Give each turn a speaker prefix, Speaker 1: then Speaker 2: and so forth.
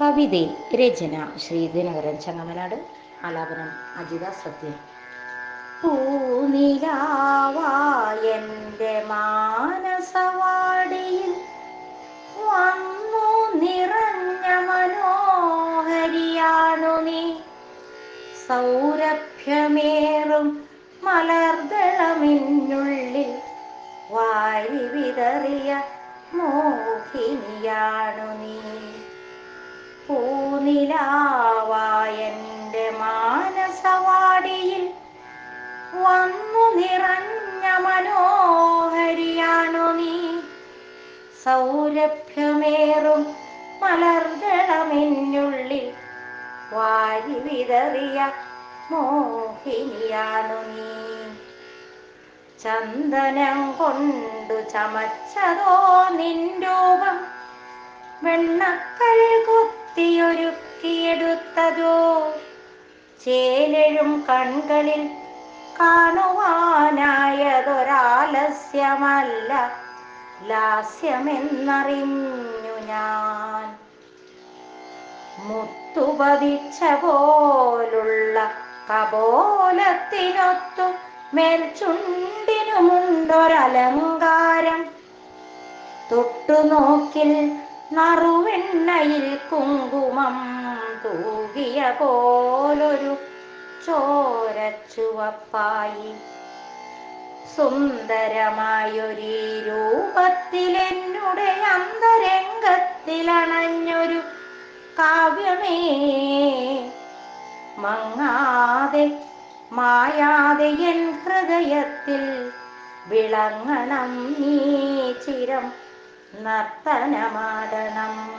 Speaker 1: കവിതേ രചന ശ്രീ ദിനകരൻ ചങ്ങമനാട് ആലാപനം അജിത സത്യം. പൂനിലാവായന്റെ മാനസവാടിയിൽ വന്നു നിറഞ്ഞ മനോഹരിയാണു നീ. സൗരഭ്യമേറും മലർദളമിന്നുള്ളിൽ വാരി വിതറിയ മോഹിനിയാണു നീ. പൂനിലാവായന്റെ മാനസവാടിയിൽ വന്നു നിറഞ്ഞ മനോഹരിയാണു നീ? സൗരഭ്യമേറും മലർദളമിന്നുള്ളിൽ വാരി വിതറിയ മോഹിനിയാണു നീ? ചന്ദനം കൊണ്ടു ചമച്ചതോ നിൻ രൂപം? വെണ്ണക്കൽ കുത്തിയൊരുക്കിയെടുത്തതോ ചേലഴും കൺകളിൽ കാണുവാനായതൊരാലസ്യമല്ല. ലാസ്യമെന്നറിഞ്ഞു ഞാൻ. മുത്തുപതിച്ച പോലുള്ള കപോലത്തിനൊത്തു മേൽചുണ്ടിനുമുണ്ടൊരലങ്കാരം തൊട്ടുനോക്കിൽ നറുവെണ്ണയിൽ കുങ്കുമം തൂകിയ പോലൊരു ചോരച്ചുവപ്പായി. സുന്ദരമായൊരീ രൂപത്തിലെന്നുടെ അന്തരംഗത്തിലണഞ്ഞൊരു കാവ്യമേ. മങ്ങാതെ മായാതെ എൻ ഹൃദയത്തിൽ വിളങ്ങണം നീ ചിരം നർത്തനമാടണം.